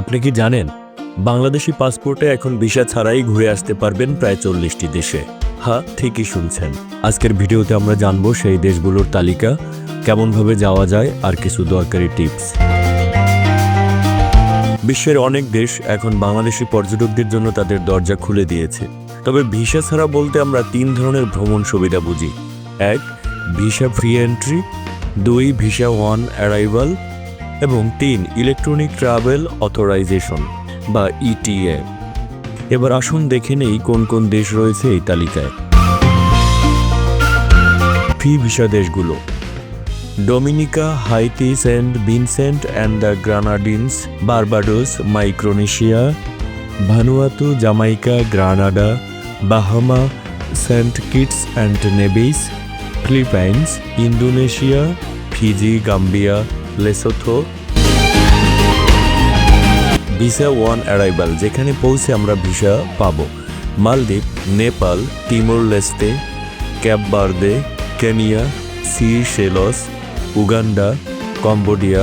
আপনি কি জানেন, বাংলাদেশি পাসপোর্টে এখন ভিসা ছাড়াই ঘুরে আসতে পারবেন প্রায় চল্লিশটি দেশে? হ্যাঁ ঠিকই শুনছেন। আজকের ভিডিওতে আমরা জানব সেই দেশগুলোর তালিকা, কেমনভাবে যাওয়া যায়, আর কিছু দরকারি টিপস। বিশ্বের অনেক দেশ এখন বাংলাদেশি পর্যটকদের জন্য তাদের দরজা খুলে দিয়েছে। তবে ভিসা ছাড়া বলতে আমরা তিন ধরনের ভ্রমণ সুবিধা বুঝি। এক, ভিসা ফ্রি এন্ট্রি। দুই, ভিসা ওয়ান অ্যারাইভাল। এবং তিন ইলেকট্রনিক ট্রাভেল অথরাইজেশন বা ইটিএ এবার আসুন দেখে নেই কোন কোন দেশ রয়েছে এই তালিকায়। ফ্রি ভিসা দেশগুলো। Dominica Haiti Saint Vincent and the Grenadines, Barbados, Micronesia, Vanuatu, Jamaica, Grenada, Bahama, Saint Kitts and Nevis Philippines, Indonesia, Fiji, Gambia Lesotho visa on arrival যেখানে পৌঁছে আমরা ভিসা পাবো। মালদ্বীপ, Nepal, Timor Leste, Cape Verde Kenya Seychelles Uganda, Cambodia,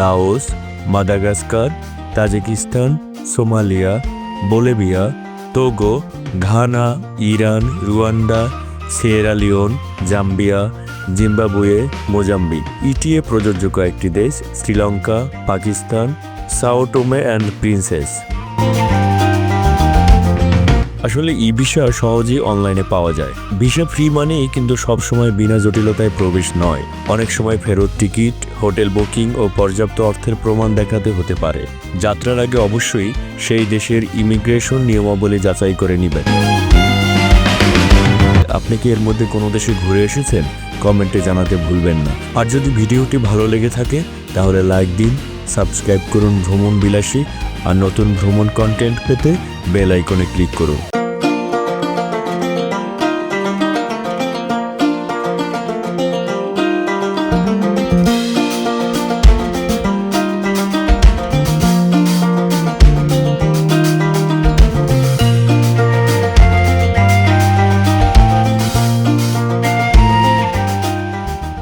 Laos, Madagascar, Tajikistan, Somalia, Bolivia, Togo, Ghana, Iran, Rwanda, Sierra Leone, Zambia Zimbabwe, Mozambique. ETA প্রযোজ্য কয়েকটি দেশ, Sri Lanka, Pakistan Sao Tome and Principe. আসলে e visa সহজেই অনলাইনে পাওয়া যায়। Visa free মানেই কিন্তু সবসময় বিনা জটিলতায় প্রবেশ নয়। অনেক সময় ফেরত টিকিট, হোটেল বুকিং ও পর্যাপ্ত অর্থের প্রমাণ দেখাতে হতে পারে। যাত্রার আগে অবশ্যই সেই দেশের ইমিগ্রেশন নিয়মাবলী যাচাই করে নেবেন। আপনি কি এর মধ্যে কোনো দেশে ঘুরে এসেছেন? কমেন্টে জানাতে ভুলবেন না। আর যদি ভিডিওটি ভালো লেগে থাকে, তাহলে লাইক দিন, সাবস্ক্রাইব করুন ভ্রমণ বিলাসী আর নতুন ভ্রমণ কন্টেন্ট পেতে বেল আইকনে ক্লিক করুন।